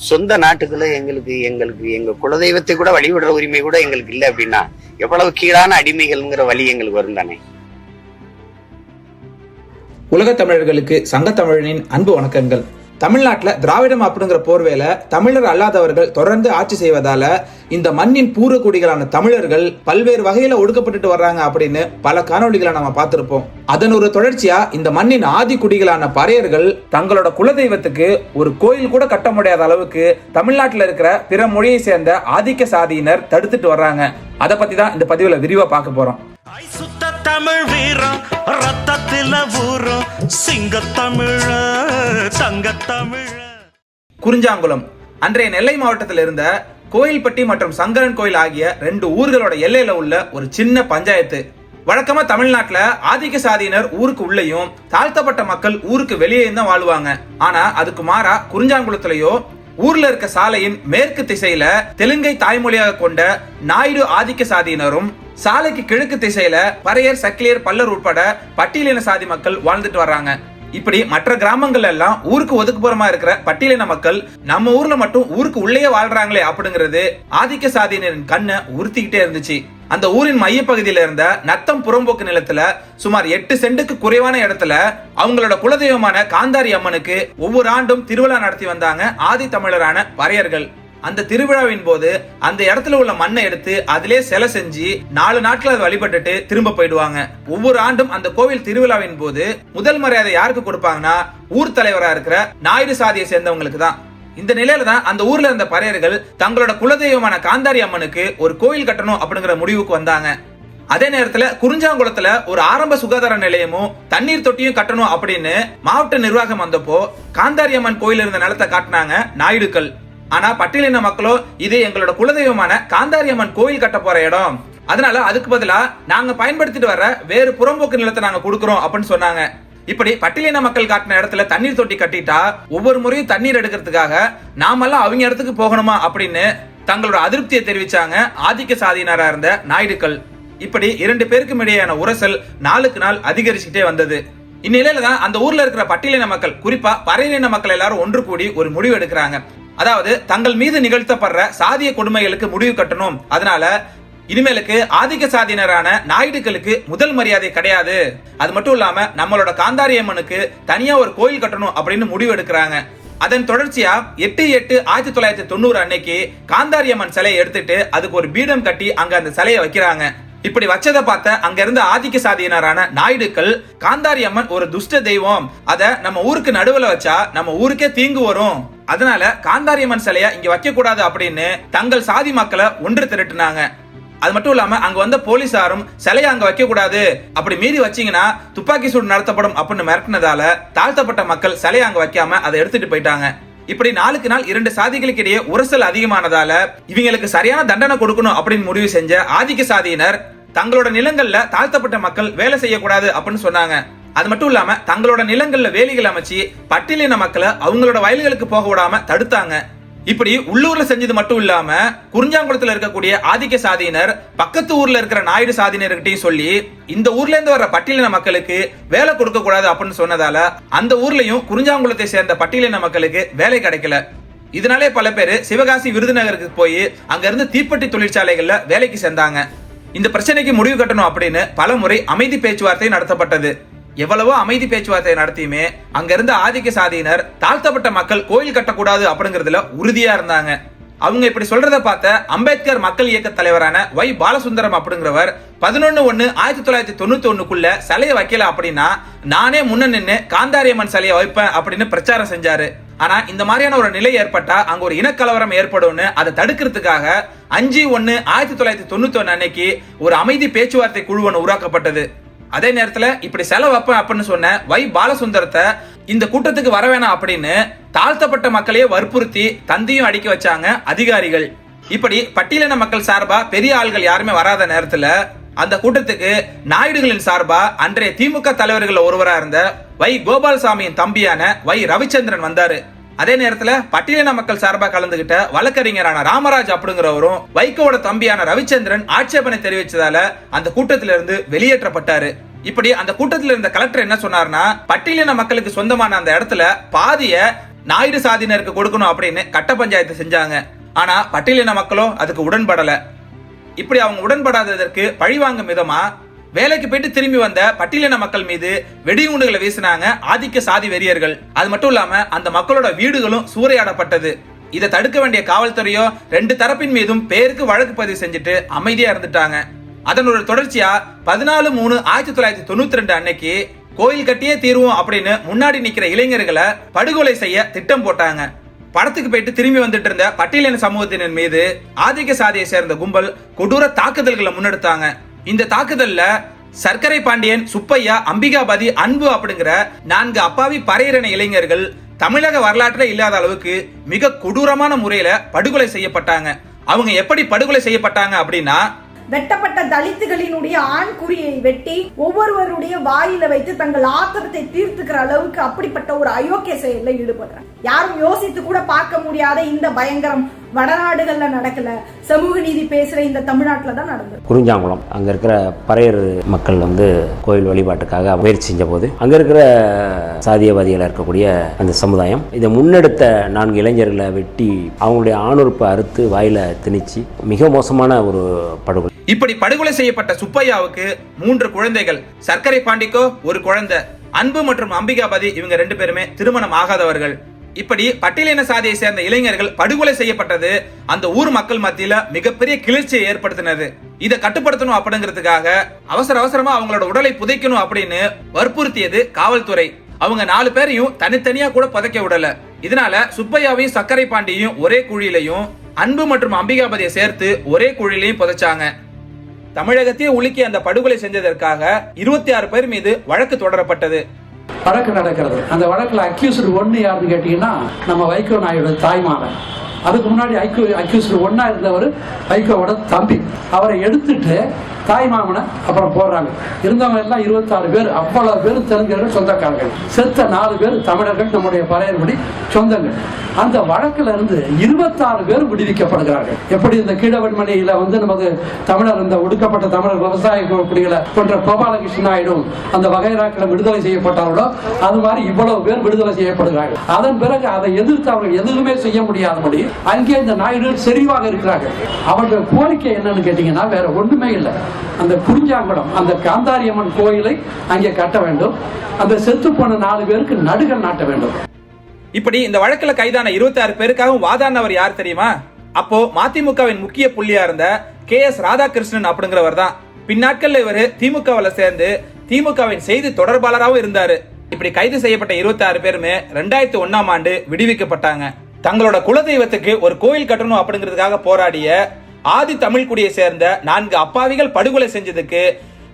சொந்த நாட்டுக்குள்ள எங்களுக்கு எங்களுக்கு எங்க குலதெய்வத்தை கூட வழிபடுற உரிமை கூட எங்களுக்கு இல்லை அப்படின்னா எவ்வளவு கீழான அடிமைகள்ங்கிற வழி எங்களுக்கு வரும் தானே? உலகத் தமிழர்களுக்கு சங்கத்தமிழனின் அன்பு வணக்கங்கள். தமிழ்நாட்டில் திராவிடம் அப்படிங்கிற போர்வையில் தமிழர் அல்லாதவர்கள் தொடர்ந்து ஆட்சி செய்வதால இந்த மண்ணின் பூர்வக்குடிகளான தமிழர்கள் பல்வேறு வகையில் ஒடுக்கப்பட்டுட்டு வர்றாங்க அப்படின்னு பல காணொலிகளை நம்ம பார்த்துருப்போம். அதன் ஒரு தொடர்ச்சியா இந்த மண்ணின் ஆதி குடிகளான பறையர்கள் தங்களோட குலதெய்வத்துக்கு ஒரு கோயில் கூட கட்ட முடியாத அளவுக்கு தமிழ்நாட்டில் இருக்கிற பிற மொழியை சேர்ந்த ஆதிக்க சாதியினர் தடுத்துட்டு வர்றாங்க. அதை பத்தி தான் இந்த பதிவுல விரிவா பார்க்க போறோம். தமிழ் வீரம் ரத்தத்தில ஊரம் சிங்கத்தமிழ தங்கத்தமிழ. குறிஞ்சாங்குளம். அன்றைய நெல்லை மாவட்டத்தில் இருந்த கோயில்பட்டி மற்றும் சங்கரன் கோயில் ஆகிய ரெண்டு ஊர்களோட எல்லையில உள்ள ஒரு சின்ன பஞ்சாயத்து. வழக்கமா தமிழ்நாட்டுல ஆதிக்க சாதியினர் ஊருக்கு உள்ளேயும் தாழ்த்தப்பட்ட மக்கள் ஊருக்கு வெளியேயும் தான் வாழ்வாங்க. ஆனா அதுக்கு மாறா குறிஞ்சாங்குளத்திலேயோ ஊர்ல இருக்க சாலையின் மேற்கு திசையில தெலுங்கை தாய்மொழியாக கொண்ட நாயுடு ஆதிக்க சாதியினரும் சாலைக்கு கிழக்கு திசையில பறையர் சக்கிலியர் பல்லர் உட்பட பட்டியலின சாதி மக்கள் வாழ்ந்துட்டு வர்றாங்க. இப்படி மற்ற கிராமங்கள் எல்லாம் ஊருக்கு ஒதுக்குப்புறமா இருக்கிற பட்டியலின மக்கள் நம்ம ஊர்ல மட்டும் ஊருக்கு உள்ளேயே வாழ்றாங்களே அப்படிங்கிறது ஆதிக்க சாதியினரின் கண்ணை உறுத்திக்கிட்டே இருந்துச்சு. அந்த ஊரின் மையப்பகுதியில இருந்த நத்தம் புறம்போக்கு நிலத்துல சுமார் எட்டு சென்ட்டுக்கு குறைவான இடத்துல அவங்களோட குலதெய்வமான காந்தாரி அம்மனுக்கு ஒவ்வொரு ஆண்டும் திருவிழா நடத்தி வந்தாங்க ஆதி தமிழரான வரையர்கள். அந்த திருவிழாவின் போது அந்த இடத்துல உள்ள மண்ணை எடுத்து அதிலே சிலை செஞ்சு நாலு நாட்கள் அதை வழிபட்டுட்டு திரும்ப போயிடுவாங்க. ஒவ்வொரு ஆண்டும் அந்த கோவில் திருவிழாவின் போது முதல் மரியாதை யாருக்கு கொடுப்பாங்கன்னா ஊர் தலைவரா இருக்கிற நாயுடு சாதியை சேர்ந்தவங்களுக்கு தான். இந்த நிலையில தான் அந்த ஊர்ல இருந்த பறையர்கள் தங்களோட குலதெய்வமான காந்தாரி அம்மனுக்கு ஒரு கோயில் கட்டணும் அப்படிங்கிற முடிவுக்கு வந்தாங்க. அதே நேரத்துல குறிஞ்சாங்குளத்துல ஒரு ஆரம்ப சுகாதார நிலையமும் தண்ணீர் தொட்டியும் கட்டணும் அப்படின்னு மாவட்ட நிர்வாகம் வந்தப்போ காந்தாரி அம்மன் கோயில் இருந்த நிலத்தை காட்டினாங்க நாயுடுக்கள். ஆனா பட்டியலின மக்களோ? இது எங்களோட குலதெய்வமான காந்தாரி அம்மன் கோயில் கட்ட போற இடம். அதனால அதுக்கு பதிலா நாங்க பயன்படுத்திட்டு வர வேறு புறம்போக்கு நிலத்தை நாங்க கொடுக்கறோம் அப்படின்னு சொன்னாங்க. இப்படி பட்டியலின மக்கள் காட்டின இடத்துல தண்ணீர் தொட்டி கட்டிட்டா ஒவ்வொரு முறையும் தண்ணீர் எடுக்கிறதுக்காக நாமெல்லாம் அவங்க இடத்துக்கு போகணுமா அப்படின்னு தங்களோட அதிருப்தியை தெரிவிச்சாங்க ஆதிக்க சாதியினரா இருந்த நாயுடுக்கள். இப்படி இரண்டு பேருக்கும் இடையேயான உரசல் நாளுக்கு நாள் அதிகரிச்சுட்டே வந்தது. இந்நிலையில தான் அந்த ஊர்ல இருக்கிற பட்டியலின மக்கள் குறிப்பா பறையின மக்கள் எல்லாரும் ஒன்று கூடி ஒரு முடிவு எடுக்கிறாங்க. அதாவது தங்கள் மீது நிகழ்த்தப்படுற சாதிய கொடுமைகளுக்கு முடிவு கட்டணும். அதனால இனிமேலுக்கு ஆதிக்க சாதியினரான நாயுடுக்களுக்கு முதல் மரியாதை கிடையாது. அது மட்டும் இல்லாம நம்மளோட காந்தாரி அம்மனுக்கு தனியா ஒரு கோயில் கட்டணும் அப்படின்னு முடிவு எடுக்கிறாங்க. அதன் தொடர்ச்சியா எட்டு எட்டு ஆயிரத்தி தொள்ளாயிரத்தி தொண்ணூறு அன்னைக்கு காந்தாரி அம்மன் சிலையை எடுத்துட்டு அதுக்கு ஒரு பீடம் கட்டி அங்க அந்த சிலையை வைக்கிறாங்க. இப்படி வச்சதை பார்த்த அங்க இருந்த ஆதிக்க சாதியினரான நாயுடுக்கள் காந்தாரி அம்மன் ஒரு துஷ்ட தெய்வம். அத நம்ம ஊருக்கு நடுவுல வச்சா நம்ம ஊருக்கே தீங்கு வரும். அதனால காந்தாரி அம்மன் சிலைய இங்க வைக்க கூடாது அப்படின்னு தங்கள் சாதி மக்களை ஒன்று திரட்டினாங்க. அது மட்டும் இல்லாம அங்க வந்த போலீசாரும் சிலையை அங்க வைக்க கூடாது அப்படி மீறி வச்சீங்கன்னா துப்பாக்கி சூடு நடத்தப்படும் அப்படின்னு மிரட்டினதால தாழ்த்தப்பட்ட மக்கள் சிலையை அங்க வைக்காம அதை எடுத்துட்டு போயிட்டாங்க. இப்படி நாளுக்கு நாள் இரண்டு சாதிகளுக்கு இடையே உரசல் அதிகமானதால இவங்களுக்கு சரியான தண்டனை கொடுக்கணும் அப்படின்னு முடிவு செஞ்ச ஆதிக்க சாதியினர் தங்களோட நிலங்கள்ல தாழ்த்தப்பட்ட மக்கள் வேலை செய்யக்கூடாது அப்படின்னு சொன்னாங்க. அது மட்டும் இல்லாம தங்களோட நிலங்கள்ல வேலிகள் அமைச்சு பட்டியலின மக்களை அவங்களோட வயல்களுக்கு போக விடாம தடுத்தாங்க. இப்படி உள்ளூர்ல செஞ்சது மட்டும் இல்லாம குறிஞ்சாங்குளத்துல இருக்கக்கூடிய ஆதிக்க சாதியினர் பக்கத்து ஊர்ல இருக்கிற நாயுடு சாதியினர்கிட்டையும் சொல்லி இந்த ஊர்ல இருந்து வர்ற பட்டியலின மக்களுக்கு வேலை கொடுக்க கூடாது அப்படின்னு சொன்னதால அந்த ஊர்லயும் குறிஞ்சாங்குளத்தை சேர்ந்த பட்டியலின மக்களுக்கு வேலை கிடைக்கல. இதனாலே பல பேர் சிவகாசி விருதுநகருக்கு போய் அங்க இருந்து தீப்பெட்டி தொழிற்சாலைகள்ல வேலைக்கு சேர்ந்தாங்க இந்த பிரச்சனைக்கு முடிவு கட்டணும் அப்படின்னு பல முறை அமைதி பேச்சுவார்த்தை நடத்தப்பட்டது. எவ்வளவோ அமைதி பேச்சுவார்த்தை நடத்தியுமே அங்க இருந்த ஆதிக்க சாதியினர் தாழ்த்தப்பட்ட மக்கள் கோயில் கட்டக்கூடாது அப்படிங்கறதுல உறுதியா இருந்தாங்க. அவங்க இப்படி சொல்றத பார்த்த அம்பேத்கர் மக்கள் இயக்க தலைவரான ஒய் பாலசுந்தரம் அப்படிங்கிறவர் பதினொன்னு ஒன்னு ஆயிரத்தி தொள்ளாயிரத்தி தொண்ணூத்தி ஒண்ணுக்குள்ள சிலையை வைக்கல அப்படின்னா நானே முன்ன நின்று காந்தாரியம்மன் சிலையை வைப்பேன் அப்படின்னு பிரச்சாரம் செஞ்சாரு. ஆனா இந்த மாதிரியான ஒரு நிலை ஏற்பட்டா அங்க ஒரு இனக்கலவரம் ஏற்படும்னு அதை தடுக்கிறதுக்காக அஞ்சு ஒன்னு ஆயிரத்தி தொள்ளாயிரத்தி தொண்ணூத்தி ஒன்னு அன்னைக்கு ஒரு அமைதி பேச்சுவார்த்தை குழு ஒன்று உருவாக்கப்பட்டது. அதே நேரத்துல இப்படி செலவு அப்படின்னு சொன்ன வை பாலசுந்தரத்தை இந்த கூட்டத்துக்கு வர வேணாம் அப்படின்னு தாழ்த்தப்பட்ட மக்களையே வற்புறுத்தி தந்தியும் அடிக்க வச்சாங்க அதிகாரிகள். இப்படி பட்டியலின மக்கள் சார்பா பெரிய ஆள்கள் யாருமே வராத நேரத்துல அந்த கூட்டத்துக்கு நாயுடுகளின் சார்பா அன்றைய திமுக தலைவர்கள் ஒருவரா இருந்த வை கோபால்சாமியின் தம்பியான வை ரவிச்சந்திரன் வந்தாரு. அதே நேரத்துல பட்டியலின மக்கள் சார்பாக கலந்துகிட்ட வழக்கறிஞரான ராமராஜ் அப்படிங்கிறவரும் வைகோவோட தம்பியான ரவிச்சந்திரன் ஆட்சேபனை தெரிவிச்சதால அந்த கூட்டத்திலிருந்து வெளியேற்றப்பட்டாரு. இப்படி அந்த கூட்டத்தில் இருந்த கலெக்டர் என்ன சொன்னார்னா பட்டியலின மக்களுக்கு சொந்தமான அந்த இடத்துல பாதிய நாயுடு சாதியினருக்கு கொடுக்கணும் அப்படின்னு கட்ட பஞ்சாயத்து செஞ்சாங்க. ஆனா பட்டியலின மக்களும் அதுக்கு உடன்படல. இப்படி அவங்க உடன்படாததற்கு பழிவாங்கும் விதமா வேலைக்கு போயிட்டு திரும்பி வந்த பட்டியலின மக்கள் மீது வெடிகுண்டுகளை வீசினாங்க ஆதிக்க சாதி வெறியர்கள். அது மட்டும் இல்லாம அந்த மக்களோட வீடுகளும் சூறையாடப்பட்டது. இதை தடுக்க வேண்டிய காவல்துறையோ ரெண்டு தரப்பின் மீதும் பேருக்கு வழக்கு பதிவு செஞ்சுட்டு அமைதியா இருந்துட்டாங்க. அதன் ஒரு தொடர்ச்சியா பதினாலு மூணு ஆயிரத்தி தொள்ளாயிரத்தி தொண்ணூத்தி ரெண்டு அன்னைக்கு கோயில் கட்டியே தீர்வோம் அப்படின்னு முன்னாடி நிக்கிற இளைஞர்களை படுகொலை செய்ய திட்டம் போட்டாங்க. படத்துக்கு போயிட்டு திரும்பி வந்துட்டு இருந்த பட்டியலின சமூகத்தினர் மீது ஆதிக்க சாதியை சேர்ந்த கும்பல் கொடூர தாக்குதல்களை முன்னெடுத்தாங்க. இந்த தாக்குதல்ல சர்க்கரை பாண்டியன் சுப்பையா அம்பிகாபதி அன்பு அப்படிங்கிற நான்கு அப்பாவி பறையிறன இளைஞர்கள் தமிழக வரலாற்றுல இல்லாத அளவுக்கு மிக கொடூரமான முறையில படுகொலை செய்யப்பட்டாங்க. அவங்க எப்படி படுகொலை செய்யப்பட்டாங்க அப்படின்னா வெட்டப்பட்ட தலித்துகளினுடைய ஆண்குறியை வெட்டி ஒவ்வொருவருடைய வாயில வைத்து தங்கள் ஆத்திரத்தை தீர்த்துக்கிற அளவுக்கு அப்படிப்பட்ட ஒரு அயோக்கிய செயலில் ஈடுபடுறாங்க. யாரும் யோசித்து கூட பார்க்க முடியாத இந்த பயங்கரம் வடநாடுகள்ல நடக்கல. சமூக நீதி பேசுற இந்த தமிழ்நாட்டுல தான் நடந்தது. குறிஞ்சாங்குளம் அங்கே இருக்கிற பறையர் மக்கள் வந்து கோயில் வழிபாட்டுக்காக முயற்சி செஞ்ச போது அங்கே இருக்கிற சாதியவாதிகளாக இருக்கக்கூடிய அந்த சமுதாயம் இதை முன்னெடுத்த நான்கு இளைஞர்களை வெட்டி அவங்களுடைய ஆணுறுப்பை அறுத்து வாயில திணிச்சு மிக மோசமான ஒரு படுகொலை. இப்படி படுகொலை செய்யப்பட்ட சுப்பையாவுக்கு மூன்று குழந்தைகள். சர்க்கரை பாண்டிக்கோ ஒரு குழந்தை. அன்பு மற்றும் அம்பிகாபதி இவங்க ரெண்டு பேருமே திருமணம் ஆகாதவர்கள். இப்படி பட்டியலின சாதியை சேர்ந்த இளைஞர்கள் படுகொலை செய்யப்பட்டது அந்த ஊர் மக்கள் மத்தியில மிகப்பெரிய கிளர்ச்சியை ஏற்படுத்தினது. இதை கட்டுப்படுத்தணும் அப்படிங்கிறதுக்காக அவசர அவசரமா அவங்களோட உடலை புதைக்கணும் அப்படின்னு வற்புறுத்தியது காவல்துறை. அவங்க நாலு பேரையும் தனித்தனியா கூட புதைக்க விடல. இதனால சுப்பையாவையும் சர்க்கரை பாண்டியும் ஒரே குழியிலையும் அன்பு மற்றும் அம்பிகாபதியை சேர்த்து ஒரே குழியிலையும் புதைச்சாங்க. தமிழகத்தையே உலுக்கி அந்த படுகொலை செஞ்சதற்காக இருபத்தி ஆறு பேர் மீது வழக்கு தொடரப்பட்டது. வழக்கு நடக்கிறது. அந்த வழக்குல அக்யூஸ்டு ஒன்று யாருன்னு கேட்டீங்கன்னா நம்ம வைகோ நாயோட தாய்மாமன். அதுக்கு முன்னாடி ஐக்கோ அக்யூஸ்டு ஒன்னா இருந்தவர் வைகோவோட தம்பி. அவரை எடுத்துட்டு தாய் தாய்மாமனை அப்புறம் போடுறாங்க. இருந்தவங்க எல்லாம் இருபத்தாறு பேர் அவ்வளவு பேர் தெலுங்கர்கள் சொந்தக்காரர்கள். செத்த நாலு பேர் தமிழர்கள் நம்முடைய பறையர்படி சொந்தங்கள். அந்த வழக்குல இருந்து இருபத்தாறு பேர் விடுவிக்கப்படுகிறார்கள். எப்படி இந்த கீழவன்மணியில வந்து நமது தமிழர் இந்த ஒடுக்கப்பட்ட தமிழர் விவசாய குடிகளை போன்ற கோபாலகிருஷ்ண நாயுடும் அந்த வகைராக்களை விடுதலை செய்யப்பட்டார்களோ அது மாதிரி இவ்வளவு பேர் விடுதலை செய்யப்படுகிறார்கள். அதன் பிறகு அதை எதிர்த்து அவர்கள் எதுவுமே செய்ய முடியாதபடி அங்கே இந்த நாயுடுகள் செறிவாக இருக்கிறார்கள். அவர்கள் கோரிக்கை என்னன்னு கேட்டீங்கன்னா வேற ஒண்ணுமே இல்லை. அந்த குறிஞ்சாங்குளம் அந்த காந்தாரியம்மன் கோயிலை அங்கே கட்ட வேண்டும். அந்த செத்து போன நாலு பேருக்கு நடுகள் நாட்ட வேண்டும். இப்படி இந்த வழக்குல கைதான இருபத்தி ஆறு பேருக்காகவும் வாதாடினவர் யார் தெரியுமா? அப்போ மதிமுகவின் முக்கிய புள்ளியா இருந்த கே எஸ் ராதாகிருஷ்ணன் அப்படிங்கிறவர் தான். பின்னாட்கள் இவர் திமுகவில் சேர்ந்து திமுகவின் செய்தி தொடர்பாளராகவும் இருந்தாரு. இப்படி கைது செய்யப்பட்ட இருபத்தி ஆறு பேருமே ரெண்டாயிரத்தி ஒன்னாம் ஆண்டு விடுவிக்கப்பட்டாங்க. தங்களோட குலதெய்வத்துக்கு ஒரு கோயில் கட்டணும் அப்படிங்கிறதுக்காக போராடிய ஆதி தமிழ்குடியை சேர்ந்த நான்கு அப்பாவிகள் படுகொலை செஞ்சதுக்கு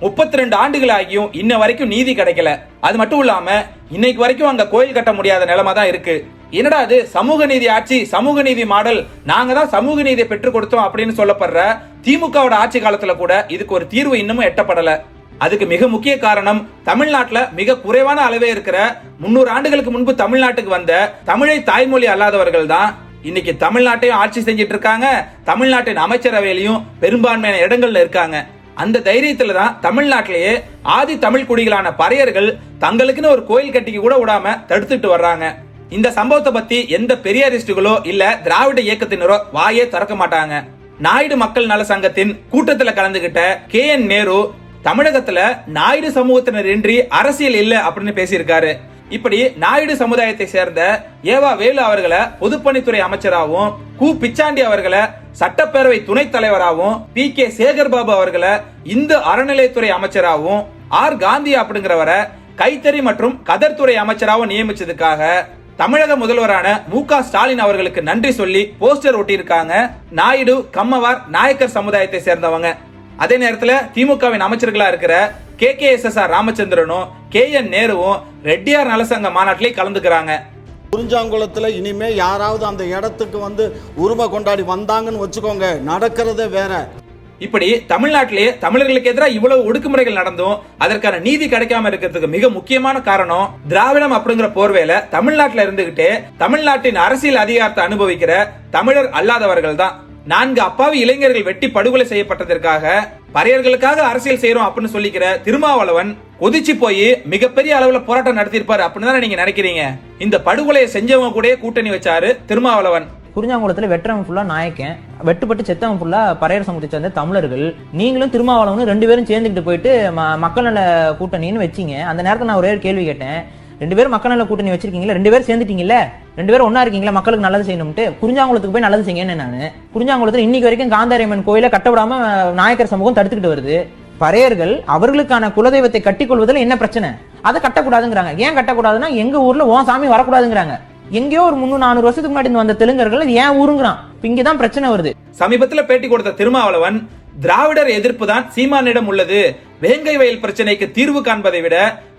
முப்பத்தி ரெண்டு ஆண்டுகள் ஆகியும் இன்ன வரைக்கும் நீதி கிடைக்கல. அது மட்டும் இல்லாம இன்னைக்கு வரைக்கும் அங்க கோயில் கட்ட முடியாத நிலைமை தான் இருக்கு. என்னடா அது? சமூக நீதி ஆட்சி சமூக நீதி மாடல். நாங்க தான் சமூக நீதியை பெற்றுக் கொடுத்தோம் அப்படின்னு சொல்லப்படுற திமுகவோட ஆட்சி காலத்துல கூட இதுக்கு ஒரு தீர்வு இன்னமும் எட்டப்படல. அதுக்கு மிக முக்கிய காரணம் தமிழ்நாட்டுல மிக குறைவான அளவே இருக்கிற முன்னூறு ஆண்டுகளுக்கு முன்பு தமிழ்நாட்டுக்கு வந்த தமிழை தாய்மொழி அல்லாதவர்கள் தான் இன்னைக்கு தமிழ்நாட்டையும் ஆட்சி செஞ்சிட்டு இருக்காங்க தமிழ்நாட்டின் அமைச்சரவையிலையும் பெரும்பான்மையான இடங்கள்ல இருக்காங்க. அந்த தைரியத்துல தான் தமிழ்நாட்டிலேயே ஆதி தமிழ் குடிகளான பறையர்கள் தங்களுக்குன்னு ஒரு கோயில் கட்டிக்க கூட விடாம தடுத்துட்டு வர்றாங்க. இந்த சம்பவத்தை பத்தி எந்த பெரியாரிஸ்டுகளோ இல்ல திராவிட இயக்கத்தினரோ வாயே திறக்க மாட்டாங்க. நாயுடு மக்கள் நல சங்கத்தின் கூட்டத்துல கலந்துகிட்ட கே என் நேரு தமிழகத்துல நாயுடு சமூகத்தினர் இன்றி அரசியல் இல்ல அப்படின்னு பேசியிருக்காரு. இப்படி நாயுடு சமுதாயத்தை சேர்ந்த ஏவா வேலு அவர்களை பொதுப்பணித்துறை அமைச்சராகவும் கு. பிச்சாண்டி அவர்களை சட்டப்பேரவை துணைத் தலைவராகவும் பி. கே. சேகர் பாபு அவர்களை இந்து அறநிலையத்துறை அமைச்சராகவும் ஆர். காந்தி அப்படிங்கிறவரை கைத்தறி மற்றும் கதர்துறை அமைச்சராகவும் நியமிச்சதுக்காக தமிழக முதல்வரான மு. க. ஸ்டாலின் அவர்களுக்கு நன்றி சொல்லி போஸ்டர் ஒட்டியிருக்காங்க. நாயுடு கம்மவார் நாயக்கர் சமுதாயத்தை சேர்ந்தவங்க. அதே நேரத்துல திமுகவின் அமைச்சர்களா இருக்கிற K K S S R ராமச்சந்திரனும் K N நேருவும் ரெட்டியார் நலசங்க மாநாட்டிலே கலந்துக்கிறாங்க. குறிஞ்சாங்குளத்தில் இனிமே யாராவது அந்த இடத்துக்கு வந்து உரிமை கொண்டாடி வந்தாங்கன்னு வச்சுக்கோங்க நடக்கிறதே வேற. இப்படி தமிழ்நாட்டிலே தமிழர்களுக்கு எதிராக இவ்வளவு ஒடுக்குமுறைகள் நடந்தும் அதற்கான நீதி கிடைக்காம இருக்கிறதுக்கு மிக முக்கியமான காரணம் திராவிடம் அப்படிங்கிற போர்வேல தமிழ்நாட்டில் இருந்துகிட்டே தமிழ்நாட்டின் அரசியல் அதிகாரத்தை அனுபவிக்கிற தமிழர் அல்லாதவர்கள் தான் நான்கு அப்பாவி இளைஞர்கள் வெட்டி படுகொலை செய்யப்பட்டதற்காக பறையர்களுக்காக அரசியல் செய்யறோம் அப்படின்னு சொல்லிக்கிற திருமாவளவன் கொதிச்சு போய் மிகப்பெரிய அளவுல போராட்டம் நடத்திருப்பாரு அப்படின்னு தானே நீங்க நினைக்கிறீங்க? இந்த படுகொலையை செஞ்சவங்க கூட கூட்டணி வச்சாரு திருமாவளவன். குறிஞ்சாங்குளத்தில் வெட்டுறவன் ஃபுல்லாக நாயக்கன். வெட்டுப்பட்டு செத்தவன் ஃபுல்லாக பறையர் சமூகத்தை சேர்ந்த தமிழர்கள். நீங்களும் திருமாவளவனும் ரெண்டு பேரும் சேர்ந்துக்கிட்டு போயிட்டு மக்கள் நல கூட்டணின்னு வச்சீங்க. அந்த நேரத்தில் நான் ஒரே ஒரு கேள்வி கேட்டேன். ரெண்டு பேரும் மக்கள் நல கூட்டணி வச்சிருக்கீங்களா ரெண்டு பேரும் சேர்ந்துட்டீங்கல்ல ரெண்டு பேரும் ஒன்னா இருக்கீங்களா? மக்களுக்கு நல்லது செய்யணும்ட்டு குறிஞ்சாங்குளத்துக்கு போய் நல்லது செய்யுங்கன்னு நான் குறிஞ்சாங்குளத்தில் இன்னைக்கு வரைக்கும் காந்தாரியம்மன் கோயிலை கட்டவிடாம நாயக்கர் சமூகம் தடுத்துக்கிட்டு வருது. பறையர்கள் அவர்களுக்கான குலதெய்வத்தை கட்டிக்கொள்வதில் என்ன பிரச்சனை? அதை கட்டக்கூடாதுங்கிறாங்க. ஏன் கட்டக்கூடாதுன்னா எங்க ஊர்ல ஓன் சாமி வரக்கூடாதுங்கிறாங்க. எங்கேயோ ஒரு முந்நூறு நானூறு வருஷத்துக்கு முன்னாடி வந்த தெலுங்கர்கள் ஏன் ஊருங்கிறான்? இப்ப இங்கதான் பிரச்சனை வருது. சமீபத்துல பேட்டி கொடுத்த திருமாவளவன் திராவிடர் எதிர்ப்பு தான் சீமானிடம் உள்ளது. வேங்கை வயல் பிரச்சனைக்கு தீர்வு காண்பதை விட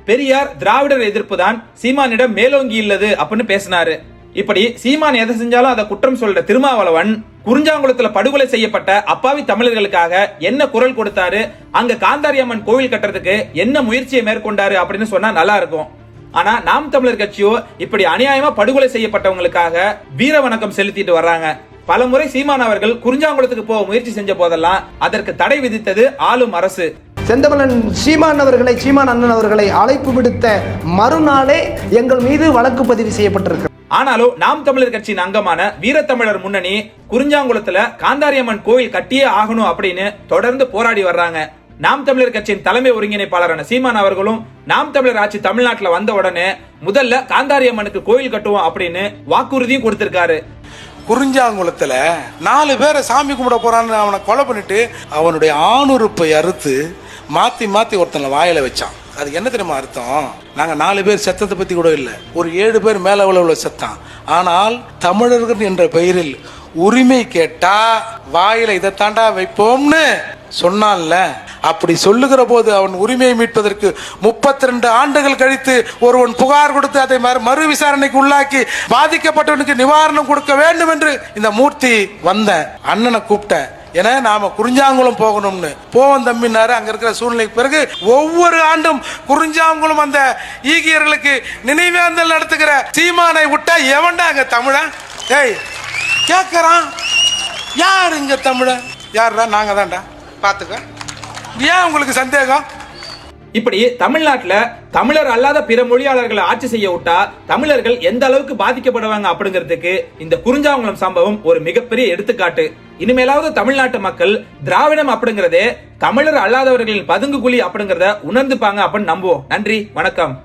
பெரியார் திராவிடர் எதிர்ப்பு தான் சீமானிடம் மேலோங்கி இல்லது அப்படின்னு பேசினாரு. இப்படி சீமான் எதை செஞ்சாலும் அதை குற்றம் சொல்ற திருமாவளவன் குறிஞ்சாங்குளத்துல படுகொலை செய்யப்பட்ட அப்பாவி தமிழர்களுக்காக என்ன குரல் கொடுத்தாரு? அங்க காந்தாரியம்மன் கோவில் கட்டுறதுக்கு என்ன முயற்சியை மேற்கொண்டாரு அப்படின்னு சொன்னா நல்லா இருக்கும். ஆனா நாம் தமிழர் கட்சியோ இப்படி அநியாயமா படுகொலை செய்யப்பட்டவங்களுக்காக வீர வணக்கம் செலுத்திட்டு வர்றாங்க. பலமுறை சீமான் அவர்கள் குறிஞ்சாங்குளத்துக்கு போக முயற்சி செஞ்ச போதெல்லாம் அதற்கு தடை விதித்தது ஆளும் அரசு. செந்தமலன் சீமான் அவர்களை சீமான் அண்ணன் அவர்களை அழைப்பு விடுத்த மறுநாளே எங்கள் மீது வழக்கு பதிவு செய்யப்பட்டிருக்கு. ஆனாலும் நாம் தமிழர் கட்சியின் அங்கமான வீரத்தமிழர் முன்னணி குறிஞ்சாங்குளத்துல காந்தாரியம்மன் கோயில் கட்டியே ஆகணும் அப்படின்னு தொடர்ந்து போராடி வர்றாங்க. நாம் தமிழர் கட்சியின் தலைமை ஒருங்கிணைப்பாளரான சீமான் அவர்களும் நாம் தமிழர் ஆட்சி தமிழ்நாட்டுல வந்த உடனே முதல்ல காந்தாரியம்மனுக்கு கோயில் கட்டுவோம் அப்படின்னு வாக்குறுதியும் கொடுத்திருக்காரு. குறிஞ்சாங்குளத்துல நாலு பேரை சாமி கும்பிட போறான்னு அவனை கொலை பண்ணிட்டு அவனுடைய ஆணுறுப்பை அறுத்து மாற்றி மாற்றி ஒருத்தனை வாயில் வச்சான். அது என்ன தெரியுமா அர்த்தம்? நாங்கள் நாலு பேர் செத்தத்தை பற்றி கூட இல்லை. ஒரு ஏழு பேர் மேலே உள்ள செத்தான். ஆனால் தமிழர்கள் என்ற பெயரில் உரிமை கேட்டா வாயில இதை தாண்டா வைப்போம்னு சொன்னான்ல. அப்படி சொல்லுகிற போது அவன் உரிமையை மீட்பதற்கு முப்பத்தி ரெண்டு ஆண்டுகள் கழித்து ஒருவன் புகார் கொடுத்து அதை மறு மறு விசாரணைக்கு உள்ளாக்கி பாதிக்கப்பட்டவனுக்கு நிவாரணம் கொடுக்க வேண்டும் என்று இந்த மூர்த்தி வந்த அண்ணனை கூப்பிட்டேன் ஏன்னா நாம குறிஞ்சாங்குளம் போகணும்னு. போவோம் தம்பினாரு அங்க இருக்கிற சூழ்நிலைக்கு பிறகு ஒவ்வொரு ஆண்டும் குறிஞ்சாங்குளம் அந்த ஈகியர்களுக்கு நினைவேந்தல் நடத்துகிற சீமானை விட்டா எவன்டா அங்க தமிழன் ஏய் கேட்கறான் யார் இங்க தமிழன் யாருடா? நாங்க தான்டா பாத்துக்க. ஏன் உங்களுக்கு சந்தேகம்? இப்படி தமிழ்நாட்டில் தமிழர் அல்லாத பிற மொழியாளர்களை ஆட்சி செய்ய விட்டா தமிழர்கள் எந்த அளவுக்கு பாதிக்கப்படுவாங்க அப்படிங்கிறதுக்கு இந்த குறிஞ்சாங்குளம் சம்பவம் ஒரு மிகப்பெரிய எடுத்துக்காட்டு. இனிமேலாவது தமிழ்நாட்டு மக்கள் திராவிடம் அப்படிங்கறதே தமிழர் அல்லாதவர்களின் பதுங்கு குழி அப்படிங்கறத உணர்ந்துப்பாங்க அப்படின்னு நம்புவோம். நன்றி வணக்கம்.